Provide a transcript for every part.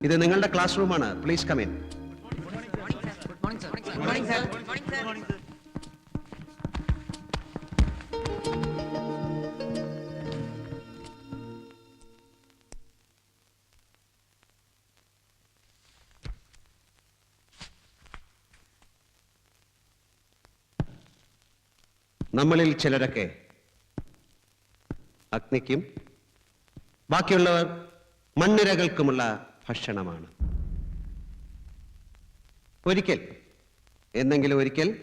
ഇത് നിങ്ങളുടെ ക്ലാസ് റൂമാണ് പ്ലീസ് കം ഇൻ നമ്മളിൽ ചിലരൊക്കെ അഗ്നിക്കും ബാക്കിയുള്ളവർ മണ്ണിരകൾക്കുമുള്ള ഭക്ഷണമാണ്. ഒരിക്കൽ എന്നെങ്കിലും ഒരിക്കൽ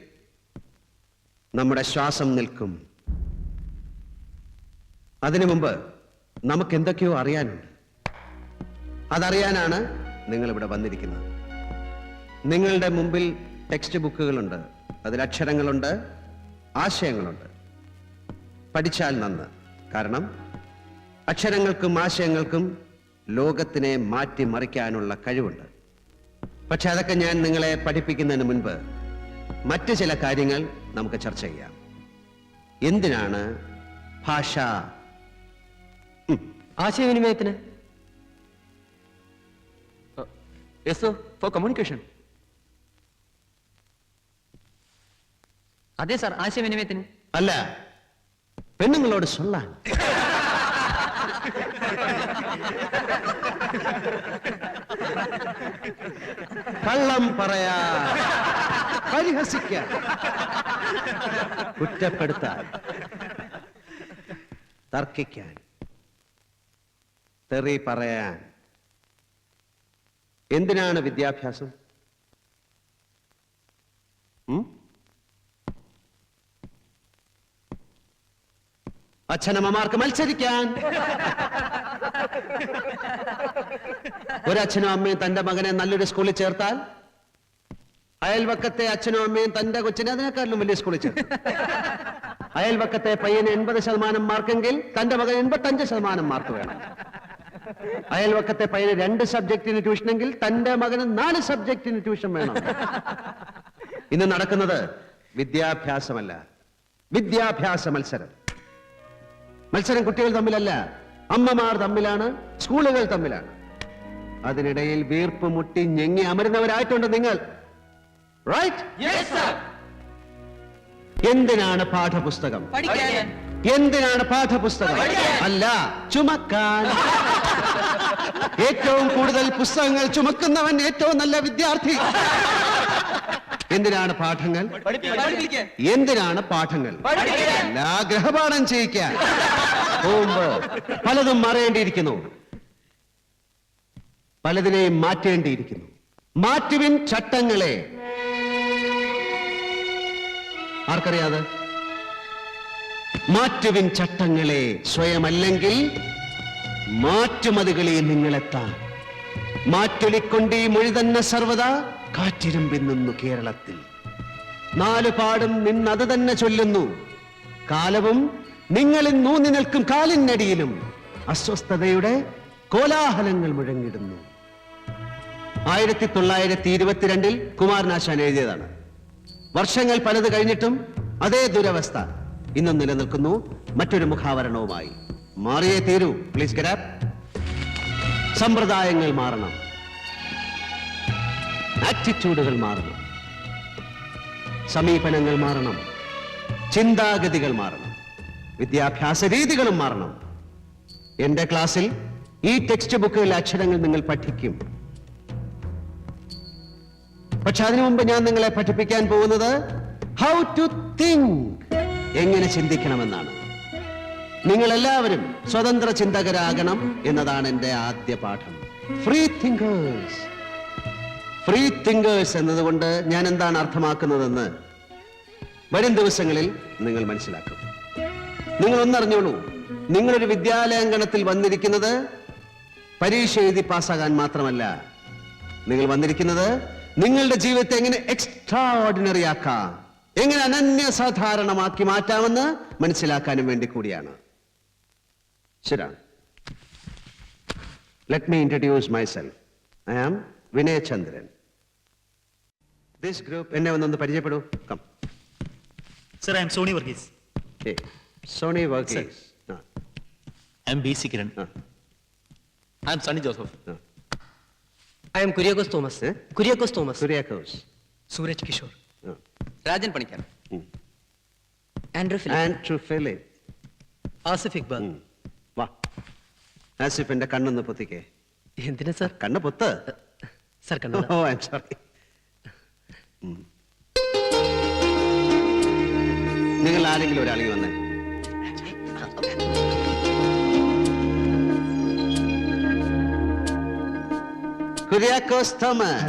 നമ്മുടെ ശ്വാസം നിൽക്കും. അതിനു മുമ്പ് നമുക്ക് എന്തൊക്കെയോ അറിയാനുണ്ട്. അതറിയാനാണ് നിങ്ങൾ ഇവിടെ വന്നിരിക്കുന്നത്. നിങ്ങളുടെ മുമ്പിൽ ടെക്സ്റ്റ് ബുക്കുകളുണ്ട്. അതിൽ അക്ഷരങ്ങളുണ്ട് ആശയങ്ങളുണ്ട്. പഠിച്ചാൽ നന്ന്. കാരണം അക്ഷരങ്ങൾക്കും ആശയങ്ങൾക്കും ലോകത്തിനെ മാറ്റിമറിക്കാനുള്ള കഴിവുണ്ട്. പക്ഷെ അതൊക്കെ ഞാൻ നിങ്ങളെ പഠിപ്പിക്കുന്നതിന് മുൻപ് മറ്റു ചില കാര്യങ്ങൾ നമുക്ക് ചർച്ച ചെയ്യാം. എന്തിനാണ് ഭാഷ? ആശയവിനിമയത്തിന്? ഫോർ കമ്മ്യൂണിക്കേഷൻ അതെ സാർ ആശയവിനിമയത്തിന്. അല്ല. പെണ്ണുങ്ങളോട് സൊല്ലാൻ. കള്ളം പറയാ. പരിഹസിക്ക കുറ്റപ്പെടുത്താൻ. തർക്കിക്കാൻ. തെറി പറയാൻ. എന്തിനാണ് വിദ്യാഭ്യാസം? അച്ഛനമ്മമാർക്ക് മത്സരിക്കാൻ. ഒരച്ഛനും അമ്മയും തന്റെ മകനെ നല്ലൊരു സ്കൂളിൽ ചേർത്താൽ അയൽവക്കത്തെ അച്ഛനും അമ്മയും തന്റെ കൊച്ചിനെ അതിനേക്കാളും വലിയ സ്കൂളിൽ ചേർത്തു അയൽവക്കത്തെ പയ്യന് എൺപത് ശതമാനം മാർക്കെങ്കിൽ തന്റെ മകൻ എൺപത്തഞ്ച് ശതമാനം മാർക്ക് വേണം. അയൽവക്കത്തെ പയ്യന് രണ്ട് സബ്ജക്റ്റിന് ട്യൂഷനെങ്കിൽ തന്റെ മകന് നാല് സബ്ജക്റ്റിന് ട്യൂഷൻ വേണം. ഇന്ന് നടക്കുന്നത് വിദ്യാഭ്യാസമല്ല. വിദ്യാഭ്യാസ മത്സരം. മത്സരം കുട്ടികൾ തമ്മിലല്ല അമ്മമാർ തമ്മിലാണ് സ്കൂളുകൾ തമ്മിലാണ്. അതിനിടയിൽ വീർപ്പ് മുട്ടി ഞെങ്ങി അമരുന്നവരായിട്ടുണ്ട് നിങ്ങൾ. റൈറ്റ് എന്തിനാണ് പാഠപുസ്തകം? എന്തിനാണ് പാഠപുസ്തകം? അല്ല ചുമക്കാൻ. ഏറ്റവും കൂടുതൽ പുസ്തകങ്ങൾ ചുമക്കുന്നവൻ ഏറ്റവും നല്ല വിദ്യാർത്ഥി. എന്തിനാണ് പാഠങ്ങൾ? എന്തിനാണ് പാഠങ്ങൾ? എല്ലാ ഗ്രഹപാഠം ചെയ്യിക്കാൻ. പോകുമ്പോ പലതും മറയേണ്ടിയിരിക്കുന്നു പലതിനെയും മാറ്റേണ്ടിയിരിക്കുന്നു. മാറ്റുവിൻ ചട്ടങ്ങളെ. ആർക്കറിയാതെ? മാറ്റുവിൻ ചട്ടങ്ങളെ സ്വയമല്ലെങ്കിൽ മാറ്റുമതികളെ നിങ്ങളെത്താൻ മാറ്റൊലിക്കൊണ്ടീ മൊഴി തന്നെ സർവദാ. കാറ്റിരുമ്പിന്നു കേരളത്തിൽ. നാലു പാടും നിന്നത് തന്നെ ചൊല്ലുന്നു. കാലവും നിങ്ങളിൽ നൂന്നി നിൽക്കും കാലിനടിയിലും അസ്വസ്ഥതയുടെ കോലാഹലങ്ങൾ മുഴങ്ങിടുന്നു. ആയിരത്തി തൊള്ളായിരത്തി ഇരുപത്തിരണ്ടിൽ കുമാരനാശാൻ എഴുതിയതാണ്. വർഷങ്ങൾ പലത് കഴിഞ്ഞിട്ടും അതേ ദുരവസ്ഥ ഇന്നും നിലനിൽക്കുന്നു. മറ്റൊരു മുഖാവരണവുമായി. മാറിയേ തീരൂ. പ്ലീസ് ഗരാപ് സമ്പ്രദായങ്ങൾ മാറണം. ആറ്റിറ്റ്യൂഡുകൾ മാറണം. സമീപനങ്ങൾ മാറണം. ചിന്താഗതികൾ മാറണം. വിദ്യാഭ്യാസ രീതികളും മാറണം. എന്റെ ക്ലാസ്സിൽ ഈ ടെക്സ്റ്റ് ബുക്കിലെ അക്ഷരങ്ങൾ നിങ്ങൾ പഠിക്കും. പക്ഷെ അതിനു മുമ്പ് ഞാൻ നിങ്ങളെ പഠിപ്പിക്കാൻ പോകുന്നത് ഹൗ ടു തിങ്ക് എങ്ങനെ ചിന്തിക്കണമെന്നാണ്. നിങ്ങൾ എല്ലാവരും സ്വതന്ത്ര ചിന്തകരാകണം എന്നതാണ് എന്റെ ആദ്യ പാഠം. ഫ്രീ തിങ്കേഴ്സ് ഫ്രീ തിങ്കേഴ്സ് എന്നതുകൊണ്ട് ഞാൻ എന്താണ് അർത്ഥമാക്കുന്നതെന്ന് വരും ദിവസങ്ങളിൽ നിങ്ങൾ മനസ്സിലാക്കും. നിങ്ങൾ ഒന്നറിഞ്ഞോളൂ നിങ്ങളൊരു വിദ്യാലയാങ്കണത്തിൽ വന്നിരിക്കുന്നത് പരീക്ഷ എഴുതി പാസ്സാകാൻ മാത്രമല്ല. നിങ്ങൾ വന്നിരിക്കുന്നത് നിങ്ങളുടെ ജീവിതത്തെ എങ്ങനെ എക്സ്ട്രാ ഓർഡിനറി ആക്കാം എങ്ങനെ അനന്യസാധാരണമാക്കി മാറ്റാമെന്ന് മനസ്സിലാക്കാനും വേണ്ടി കൂടിയാണ്. ശരിയാണ്. Let me introduce myself I am Vinayachandran this group എന്നെ വന്നൊന്ന് പരിചയപ്പെടൂ. Come Sir, I am Sony Varghese. Sony Varghese I am B C Kiran I am Sunny Joseph I am Kuriakose Thomas Kuriakose Thomas Kuriakose Sooraj Kishore Rajan Panicker Andrew Philip Andrew Philip Asif Iqbal വാ. ആസിഫ് ആസിഫിന്റെ കണ്ണൊന്ന് പൊത്തിക്കേ. എന്തിനാ sir കണ്ണ് പൊത്ത്. Sir കണ്ടോ ഓ I am sorry നിങ്ങൾ ആരെങ്കിലും ഒരാളെങ്കിൽ വന്നേ Kuriakose Thomas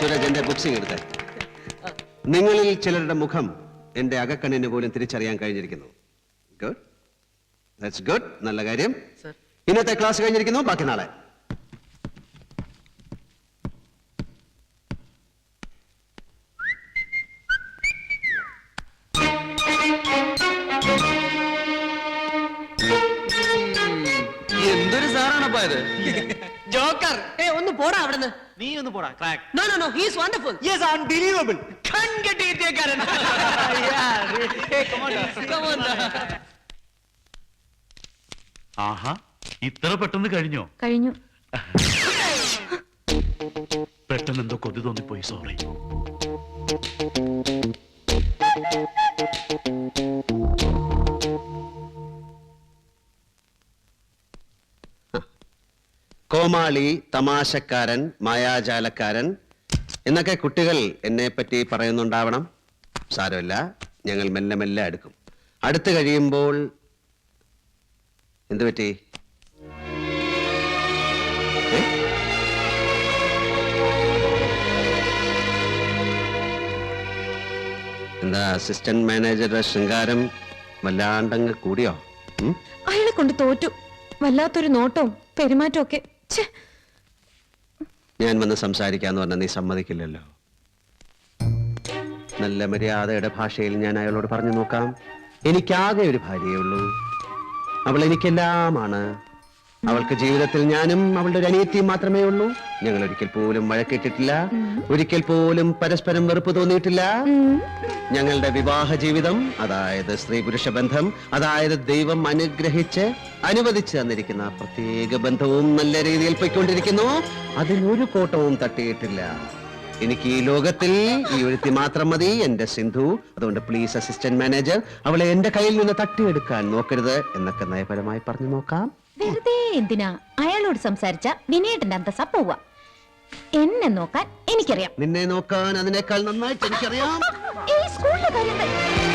Suraj എന്റെ ബുക്സിംഗ് എടുത്തേ. നിങ്ങളിൽ ചിലരുടെ മുഖം എന്റെ അകക്കണ്ണിന് പോലും തിരിച്ചറിയാൻ കഴിഞ്ഞിരിക്കുന്നു. ഗുഡ് ദാറ്റ്സ് ഗുഡ് നല്ല കാര്യം. ഇന്നത്തെ ക്ലാസ് കഴിഞ്ഞിരിക്കുന്നു. ബാക്കി നാളെ. പോടാ അവിടുന്ന്. നീ ഒന്ന് പോടാ crack no no no he's wonderful yes unbelievable on, da. ആഹാ ഇത്ര പെട്ടെന്ന് കഴിഞ്ഞോ? കഴിഞ്ഞു. പെട്ടെന്ന് എന്തോ കൊതി തോന്നിപ്പോയി സോറി കോമാളി തമാശക്കാരൻ മായാജാലക്കാരൻ എന്നൊക്കെ കുട്ടികൾ എന്നെ പറ്റി പറയുന്നുണ്ടാവണം. സാരമില്ല ഞങ്ങൾ മെല്ലെ മെല്ലെ അടുക്കും. അടുത്ത് കഴിയുമ്പോൾ എന്തു പറ്റി? എന്താ അസിസ്റ്റന്റ് മാനേജറുടെ ശൃംഗാരം വല്ലാണ്ടങ്ങ് കൂടിയോ? അയാളെ കൊണ്ട് തോറ്റു. വല്ലാത്തൊരു നോട്ടവും ഛെ, ഞാൻ വന്ന് സംസാരിക്കാന്ന് പറഞ്ഞാൽ നീ സമ്മതിക്കില്ലല്ലോ. നല്ല മര്യാദയുടെ ഭാഷയിൽ ഞാൻ അയാളോട് പറഞ്ഞു നോക്കാം. എനിക്കാകെ ഒരു ഭാര്യയേ ഉള്ളൂ. അവൾ എനിക്കെല്ലാമാണ്. അവൾക്ക് ജീവിതത്തിൽ ഞാനും അവളുടെ ഒരു അനിയത്തിയും മാത്രമേ ഉള്ളൂ. ഞങ്ങൾ ഒരിക്കൽ പോലും വഴക്കിട്ടിട്ടില്ല. ഒരിക്കൽ പോലും പരസ്പരം വെറുപ്പ് തോന്നിയിട്ടില്ല. ഞങ്ങളുടെ വിവാഹ ജീവിതം അതായത് സ്ത്രീ പുരുഷ ബന്ധം അതായത് ദൈവം അനുഗ്രഹിച്ച് അനുവദിച്ചു തന്നിരിക്കുന്ന പ്രത്യേക ബന്ധവും നല്ല രീതിയിൽ പൊയ്ക്കൊണ്ടിരിക്കുന്നു. അതിനൊരു കോട്ടവും തട്ടിയിട്ടില്ല. എനിക്ക് ഈ ലോകത്തിൽ ഈ ഒരുത്തി മാത്രം മതി. എന്റെ സിന്ധു അതുകൊണ്ട് പ്ലീസ് അസിസ്റ്റന്റ് മാനേജർ അവളെ എന്റെ കയ്യിൽ നിന്ന് തട്ടിയെടുക്കാൻ നോക്കരുത് എന്നൊക്കെ നയപരമായി പറഞ്ഞു നോക്കാം. വെറുതെ എന്തിനാ അയാളോട് സംസാരിച്ച വിനയേട്ടന്റെ അന്തസ്സ പോവാ എന്നെ നോക്കാൻ എനിക്കറിയാം നിന്നെ നോക്കാൻ അതിനേക്കാൾ നന്നായിട്ട് എനിക്കറിയാം ഈ സ്കൂളിലെ കാര്യം തന്നെ.